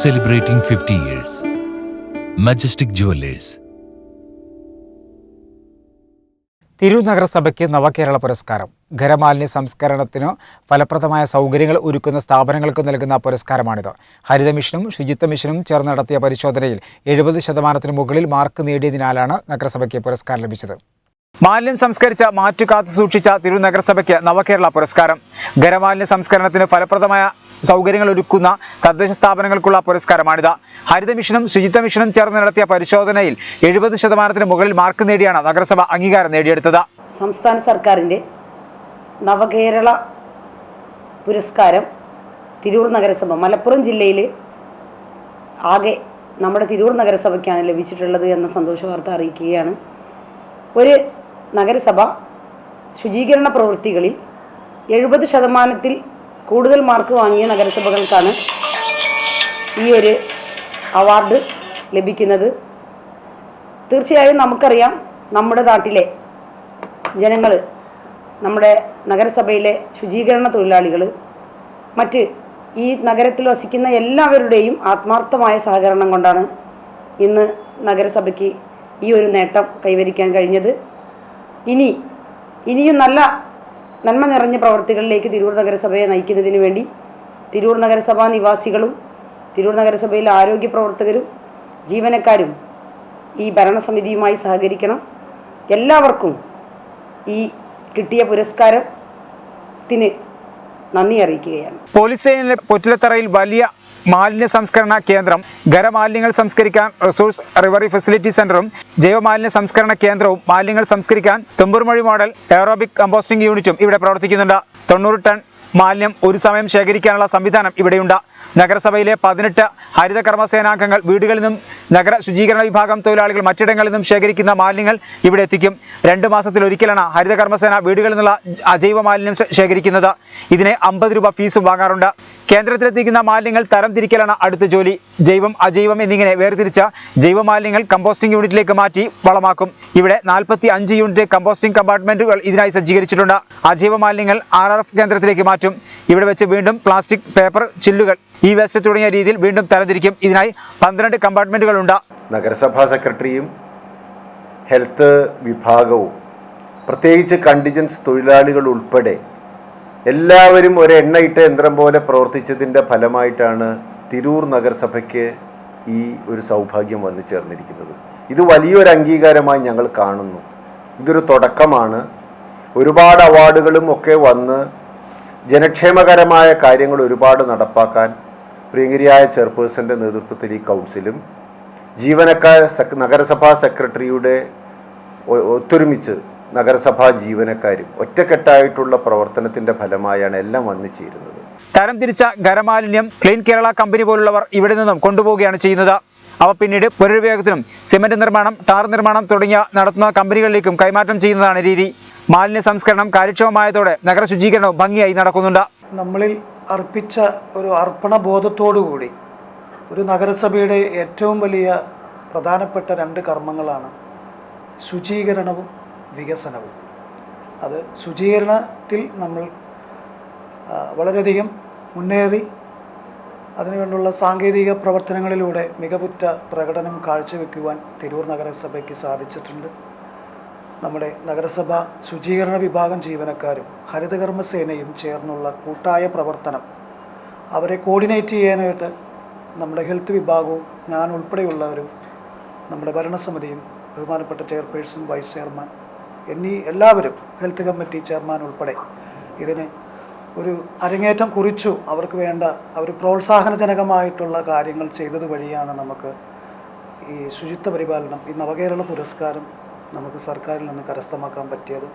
celebrating 50 years. Majestic Jewelers. Tirur നഗരസഭയ്ക്ക് നവകേരള പുരസ്കാരം ഖരമാലിന്യ സംസ്കരണത്തിന് ഫലപ്രദമായ സൗകര്യങ്ങൾ ഒരുക്കുന്ന സ്ഥാപനങ്ങൾക്ക് നൽകുന്ന പുരസ്കാരമാണിത് ഹരിത മിഷനും ശുചിത്വ മിഷനും ചേർന്ന് നടത്തിയ പരിശോധനയിൽ എഴുപത് ശതമാനത്തിന് മുകളിൽ മാർക്ക് നേടിയതിനാലാണ് നഗരസഭയ്ക്ക് പുരസ്കാരം ലഭിച്ചത് മാലിന്യം സംസ്കരിച്ച മാറ്റു കാത്തു സൂക്ഷിച്ച തിരൂർ നഗരസഭയ്ക്ക് നവകേരള പുരസ്കാരം. ഖരമാലിന്യ സംസ്കരണത്തിന് ഫലപ്രദമായ സൗകര്യങ്ങൾ ഒരുക്കുന്ന തദ്ദേശ സ്ഥാപനങ്ങൾക്കുള്ള പുരസ്കാരമാണിത്. ഹരിത മിഷനും ശുചിത്വ മിഷനും ചേർന്ന് നടത്തിയ പരിശോധനയിൽ എഴുപത് ശതമാനത്തിന് മുകളിൽ മാർക്ക് നേടിയാണ് നഗരസഭ അംഗീകാരം നേടിയെടുത്തത്. സംസ്ഥാന സർക്കാരിന്റെ നവകേരള പുരസ്കാരം തിരൂർ നഗരസഭ മലപ്പുറം ജില്ലയിൽ ആകെ നമ്മുടെ തിരൂർ നഗരസഭയ്ക്കാണ് ലഭിച്ചിട്ടുള്ളത് എന്ന സന്തോഷ വാർത്ത അറിയിക്കുകയാണ്. ഒരു നഗരസഭ ശുചീകരണ പ്രവൃത്തികളിൽ എഴുപത് ശതമാനത്തിൽ കൂടുതൽ മാർക്ക് വാങ്ങിയ നഗരസഭകൾക്കാണ് ഈ ഒരു അവാർഡ് ലഭിക്കുന്നത്. തീർച്ചയായും നമുക്കറിയാം നമ്മുടെ നാട്ടിലെ ജനങ്ങൾ നമ്മുടെ നഗരസഭയിലെ ശുചീകരണ തൊഴിലാളികൾ മറ്റ് ഈ നഗരത്തിൽ വസിക്കുന്ന എല്ലാവരുടെയും ആത്മാർത്ഥമായ സഹകരണം കൊണ്ടാണ് ഇന്ന് നഗരസഭയ്ക്ക് ഈ ഒരു നേട്ടം കൈവരിക്കാൻ കഴിഞ്ഞത്. ഇനി ഇനിയും നല്ല നന്മ നിറഞ്ഞ പ്രവർത്തികളിലേക്ക് തിരൂർ നഗരസഭയെ നയിക്കുന്നതിന് വേണ്ടി തിരൂർ നഗരസഭാ നിവാസികളും തിരൂർ നഗരസഭയിലെ ആരോഗ്യ പ്രവർത്തകരും ജീവനക്കാരും ഈ ഭരണസമിതിയുമായി സഹകരിക്കണം. എല്ലാവർക്കും ഈ കിട്ടിയ പുരസ്കാരത്തിന് നന്ദി അറിയിക്കുകയാണ്. പോലീസ് സ്റ്റേഷനിലെ പൊറ്റിലത്തറയിൽ വലിയ മാലിന്യ സംസ്കരണ കേന്ദ്രം ഖരമാലിന്യങ്ങൾ സംസ്കരിക്കാൻ റിസോഴ്സ് റിവറി ഫെസിലിറ്റി സെന്ററും ജൈവമാലിന്യ സംസ്കരണ കേന്ദ്രവും മാലിന്യങ്ങൾ സംസ്കരിക്കാൻ തുമ്പൂർമൊഴി മോഡൽ എയറോബിക് കമ്പോസ്റ്റിംഗ് യൂണിറ്റും ഇവിടെ പ്രവർത്തിക്കുന്നുണ്ട്. തൊണ്ണൂറ് ടൺ മാലിന്യം ഒരു സമയം ശേഖരിക്കാനുള്ള സംവിധാനം ഇവിടെയുണ്ട്. നഗരസഭയിലെ പതിനെട്ട് ഹരിത കർമ്മസേനാംഗങ്ങൾ വീടുകളിൽ നിന്നും നഗര ശുചീകരണ വിഭാഗം തൊഴിലാളികൾ മറ്റിടങ്ങളിൽ നിന്നും ശേഖരിക്കുന്ന മാലിന്യങ്ങൾ ഇവിടെ എത്തിക്കും. രണ്ട് മാസത്തിൽ ഒരിക്കലാണ് ഹരിത കർമ്മസേന വീടുകളിൽ നിന്നുള്ള അജൈവ മാലിന്യം ശേഖരിക്കുന്നത്. ഇതിന് അമ്പത് രൂപ ഫീസും വാങ്ങാറുണ്ട്. കേന്ദ്രത്തിലെത്തിക്കുന്ന മാലിന്യങ്ങൾ തരം തിരിക്കലാണ് അടുത്ത ജോലി. ജൈവം അജൈവം എന്നിങ്ങനെ വേർതിരിച്ച ജൈവ മാലിന്യങ്ങൾ കമ്പോസ്റ്റിംഗ് യൂണിറ്റിലേക്ക് മാറ്റി വളമാക്കും. ഇവിടെ നാൽപ്പത്തി അഞ്ച് യൂണിറ്റ് കമ്പോസ്റ്റിംഗ് കമ്പാർട്ട്മെന്റുകൾ ഇതിനായി സജ്ജീകരിച്ചിട്ടുണ്ട്. അജൈവ മാലിന്യങ്ങൾ ആർ കേന്ദ്രത്തിലേക്ക് മാറ്റും. ഇവിടെ വെച്ച് വീണ്ടും പ്ലാസ്റ്റിക് പേപ്പർ ചില്ലുകൾ ഈ വെസ്റ്റ് തുടങ്ങിയ രീതിയിൽ വീണ്ടും തരംതിരിക്കും. ഇതിനായി പന്ത്രണ്ട് കമ്പാർട്ട്മെന്റുകളുണ്ട്. നഗരസഭാ സെക്രട്ടറിയും ഹെൽത്ത് വിഭാഗവും പ്രത്യേകിച്ച് കണ്ടിജൻസ് തൊഴിലാളികൾ ഉൾപ്പെടെ എല്ലാവരും ഒരു എണ്ണയിട്ട യന്ത്രം പോലെ പ്രവർത്തിച്ചതിന്റെ ഫലമായിട്ടാണ് തിരൂർ നഗരസഭയ്ക്ക് ഈ ഒരു സൗഭാഗ്യം വന്നു ചേർന്നിരിക്കുന്നത്. ഇത് വലിയൊരു അംഗീകാരമായി ഞങ്ങൾ കാണുന്നു. ഇതൊരു തുടക്കമാണ്. ഒരുപാട് അവാർഡുകളും ഒക്കെ വന്ന് ജനക്ഷേമകരമായ കാര്യങ്ങൾ ഒരുപാട് നടപ്പാക്കാൻ പ്രിയങ്കരിയായ ചെയർപേഴ്സന്റെ നേതൃത്വത്തിൽ ഈ കൗൺസിലും ജീവനക്കാർ നഗരസഭാ സെക്രട്ടറിയുടെ ഒത്തൊരുമിച്ച് നഗരസഭാ ജീവനക്കാരും ഒറ്റക്കെട്ടായിട്ടുള്ള പ്രവർത്തനത്തിന്റെ ഫലമായാണ് എല്ലാം വന്നു ചേരുന്നത്. തരം തിരിച്ച ഖരമാലിന്യം ക്ലീൻ കേരള കമ്പനി പോലുള്ളവർ ഇവിടെ നിന്നും കൊണ്ടുപോവുകയാണ് ചെയ്യുന്നത്. അവ പിന്നീട് പുനരുപയോഗത്തിനും സിമന്റ് നിർമ്മാണം ടാർ നിർമ്മാണം തുടങ്ങിയ നടത്തുന്ന കമ്പനികളിലേക്കും കൈമാറ്റം ചെയ്യുന്നതാണ് രീതി. മാലിന്യ സംസ്കരണം കാര്യക്ഷമമായതോടെ നഗര ശുചീകരണവും ഭംഗിയായി നടക്കുന്നുണ്ട്. നമ്മളിൽ അർപ്പിച്ച ഒരു അർപ്പണ ബോധത്തോടുകൂടി ഒരു നഗരസഭയുടെ ഏറ്റവും വലിയ പ്രധാനപ്പെട്ട രണ്ട് കർമ്മങ്ങളാണ് ശുചീകരണവും വികസനവും. അത് ശുചീകരണത്തിൽ നമ്മൾ വളരെയധികം മുന്നേറി അതിനുവേണ്ടുള്ള സാങ്കേതിക പ്രവർത്തനങ്ങളിലൂടെ മികവുറ്റ പ്രകടനം കാഴ്ചവെക്കുവാൻ തിരൂർ നഗരസഭയ്ക്ക് സാധിച്ചിട്ടുണ്ട്. നമ്മുടെ നഗരസഭ ശുചീകരണ വിഭാഗം ജീവനക്കാരും ഹരിതകർമ്മസേനയും ചേർന്നുള്ള കൂട്ടായ പ്രവർത്തനം. അവരെ കോർഡിനേറ്റ് ചെയ്യാനായിട്ട് നമ്മുടെ ഹെൽത്ത് വിഭാഗവും ഞാൻ ഉൾപ്പെടെയുള്ളവരും നമ്മുടെ ഭരണസമിതിയും ബഹുമാനപ്പെട്ട ചെയർപേഴ്സൺ വൈസ് ചെയർമാൻ എന്നീ എല്ലാവരും ഹെൽത്ത് കമ്മിറ്റി ചെയർമാൻ ഉൾപ്പെടെ ഇതിന് ഒരു അരങ്ങേറ്റം കുറിച്ചു അവർക്ക് വേണ്ട അവർ പ്രോത്സാഹനജനകമായിട്ടുള്ള കാര്യങ്ങൾ ചെയ്തത് വഴിയാണ് നമുക്ക് ഈ ശുചിത്വ പരിപാലനം ഈ നവകേരള പുരസ്കാരം നമുക്ക് സർക്കാരിൽ നിന്ന് കരസ്ഥമാക്കാൻ പറ്റിയത്.